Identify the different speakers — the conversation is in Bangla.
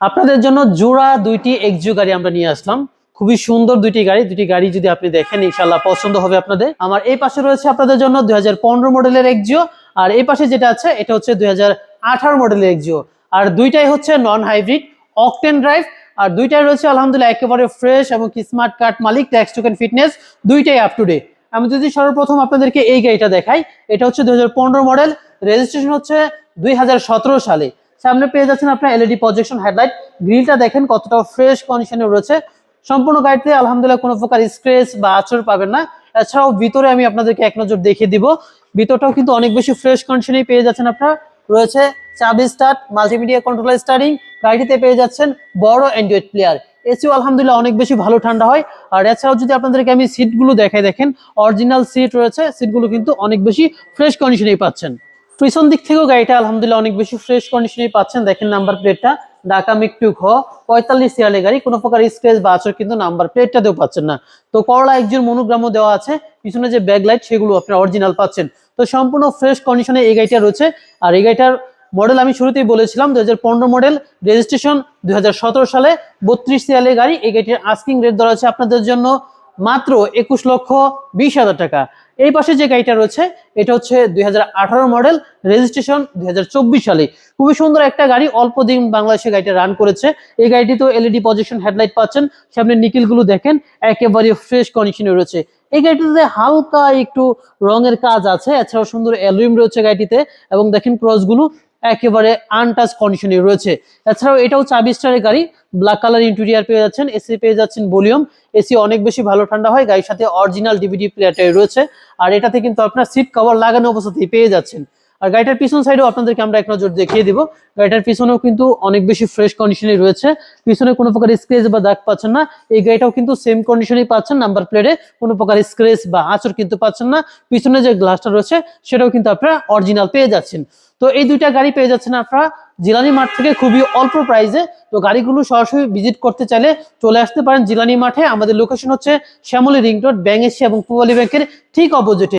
Speaker 1: আপনাদের জন্য জোড়া দুইটি এক্সিও গাড়ি আমরা নিয়ে আসলাম। খুবই সুন্দর দুইটি গাড়ি। দুটি গাড়ি যদি আপনি দেখেন ইনশাল্লাহ পছন্দ হবে আপনাদের। আমার এই পাশে রয়েছে আপনাদের জন্য দুই মডেলের এক্সিও আর এই পাশে যেটা আছে, এটা হচ্ছে দুই মডেলের এক্সিও আর দুইটাই হচ্ছে নন হাইব্রিড অকটেন ড্রাইভ আর দুইটাই রয়েছে, আলহামদুলিল্লাহ, একেবারে ফ্রেশ এবং স্মার্ট কার্ড মালিক ট্যাক্স টোকেন ফিটনেস দুইটাই আপ টু ডে আমি যদি সর্বপ্রথম আপনাদেরকে এই গাড়িটা দেখাই, এটা হচ্ছে দুই হাজার পনেরো মডেল। রেজিস্ট্রেশন হচ্ছে দুই হাজার সতেরো সালে। সামনে পেয়ে যাচ্ছেন আপনার এলইডি প্রজেকশন হেডলাইট গ্রিলটা দেখেন কতটা ফ্রেশ কন্ডিশনে রয়েছে। সম্পূর্ণ গাড়িতে আলহামদুলিল্লাহ কোনো প্রকার স্ক্রেচ বা আচর পাবেন না। এছাড়াও ভিতরে আমি আপনাদেরকে এক নজর দেখিয়ে দিব। ভিতরটাও কিন্তু অনেক বেশি ফ্রেশ কন্ডিশনেই পেয়ে যাচ্ছেন আপনার। রয়েছে চাবি স্টার্ট মাল্টিমিডিয়া কন্ট্রোলার স্টারিং গাড়িটিতে পেয়ে যাচ্ছেন বড় অ্যান্ড্রয়েড প্লেয়ার এসিও আলহামদুলিল্লাহ অনেক বেশি ভালো ঠান্ডা হয়। আর এছাড়াও যদি আপনাদেরকে আমি সিটগুলো দেখাই দেখেন অরিজিনাল সিট রয়েছে। সিটগুলো কিন্তু অনেক বেশি ফ্রেশ কন্ডিশনেই পাচ্ছেন। পিছন দিক থেকেও গাড়িটা আলহামদুলিল্লাহ অনেক বেশি ফ্রেশ কন্ডিশনেই পাচ্ছেন। দেখেন নাম্বার প্লেটটা ঢাকা মিকটুক হ, পঁয়তাল্লিশ সিয়ালে গাড়ি। কোনো প্রকার স্ক্রেচ বা আচর কিন্তু নাম্বার প্লেটটাতেও পাচ্ছেন না। তো করলা একজন মনোগ্রামও দেওয়া আছে। পিছনে যে ব্যাক লাইট সেগুলো আপনার অরিজিনাল পাচ্ছেন। তো সম্পূর্ণ ফ্রেশ কন্ডিশনে এই গাড়িটা রয়েছে। আর এই গাড়িটার মডেল আমি শুরুতেই বলেছিলাম দুই হাজার পনেরো মডেল রেজিস্ট্রেশন দুই হাজার সতেরো সালে। বত্রিশ সিয়ালে গাড়ি। এই গাড়িটির আস্কিং রেট ধরা আছে আপনাদের জন্য মাত্র একুশ লক্ষ বিশ হাজার টাকা। এই পাশে যে গাড়িটা রয়েছে, এটা হচ্ছে দুই হাজার আঠারো মডেল রেজিস্ট্রেশন দুই হাজার চব্বিশ সালে। খুবই সুন্দর একটা গাড়ি, অল্প দিন বাংলাদেশে গাড়িটা রান করেছে। এই গাড়িটি তো এলইডি পজিশন হেডলাইট পাচ্ছেন। সামনে নিকিলগুলো দেখেন, একেবারে ফ্রেশ কন্ডিশনে রয়েছে। এই গাড়িটিতে হালকা একটু রঙের কাজ আছে, এছাড়াও সুন্দর অ্যালুইম রয়েছে গাড়িটিতে। এবং দেখেন ক্রসগুলো একেবারে আনটাচ কন্ডিশনে রয়েছে। এছাড়াও এটাও চাবি স্টারের গাড়ি। ব্ল্যাক কালার ইন্টেরিয়ার পেয়ে যাচ্ছেন এসি পেয়ে যাচ্ছেন ভলিউম এসি অনেক বেশি ভালো ঠান্ডা হয়, গাড়ির সাথে অরিজিনাল ডিভিডি প্লেয়ারটাই রয়েছে। আর এটাতে কিন্তু আপনার সিট কভার লাগানো অবস্থাতেই পেয়ে যাচ্ছেন। আর গাড়িটার পিছন সাইডেও আপনাদেরকে আমরা এক নজর দেখিয়ে দিব। গাড়িটার পিছনেও কিন্তু অনেক বেশি ফ্রেশ কন্ডিশনে রয়েছে। পিছনে কোনো প্রকার স্ক্রেচ বা দাগ পাচ্ছেন না। এই গাড়িটাও কিন্তু সেম কন্ডিশনেই পাচ্ছেন নাম্বার প্লেটে কোনো প্রকার স্ক্রেচ বা আঁচড় কিন্তু পাচ্ছেন না। পিছনে যে গ্লাসটা রয়েছে, সেটাও কিন্তু আপনারা অরিজিনাল পেয়ে যাচ্ছেন। তো এই দুইটা গাড়ি পেয়ে যাচ্ছেন আপনারা জিলানি মাঠ থেকে খুবই অল্প প্রাইসে তো গাড়িগুলো সরাসরি ভিজিট করতে চাইলে চলে আসতে পারেন জিলানি মাঠে। আমাদের লোকেশন হচ্ছে শ্যামলী রিং রোড এশিয়া এবং পূবালী ব্যাংকের ঠিক অপোজিটে